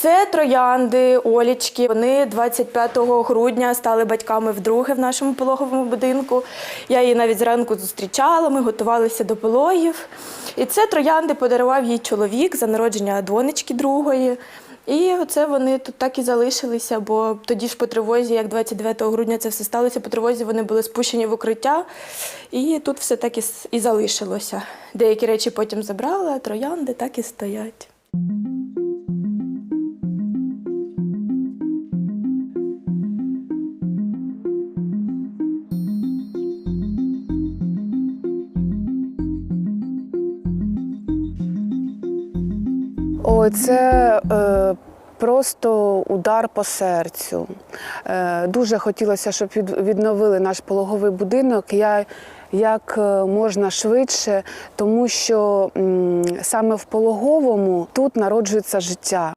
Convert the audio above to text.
Це троянди, Олічки. Вони 25 грудня стали батьками вдруге в нашому пологовому будинку. Я її навіть зранку зустрічала, ми готувалися до пологів. І це троянди подарував їй чоловік за народження донечки другої. І оце вони тут так і залишилися, бо тоді ж по тривозі, як 29 грудня це все сталося, по тривозі вони були спущені в укриття, і тут все так і, залишилося. Деякі речі потім забрали, а троянди так і стоять. Ой, це е, просто удар по серцю. Е, дуже хотілося, щоб від, відновили наш пологовий будинок. Я як е, можна швидше, тому що м, саме в пологовому тут народжується життя.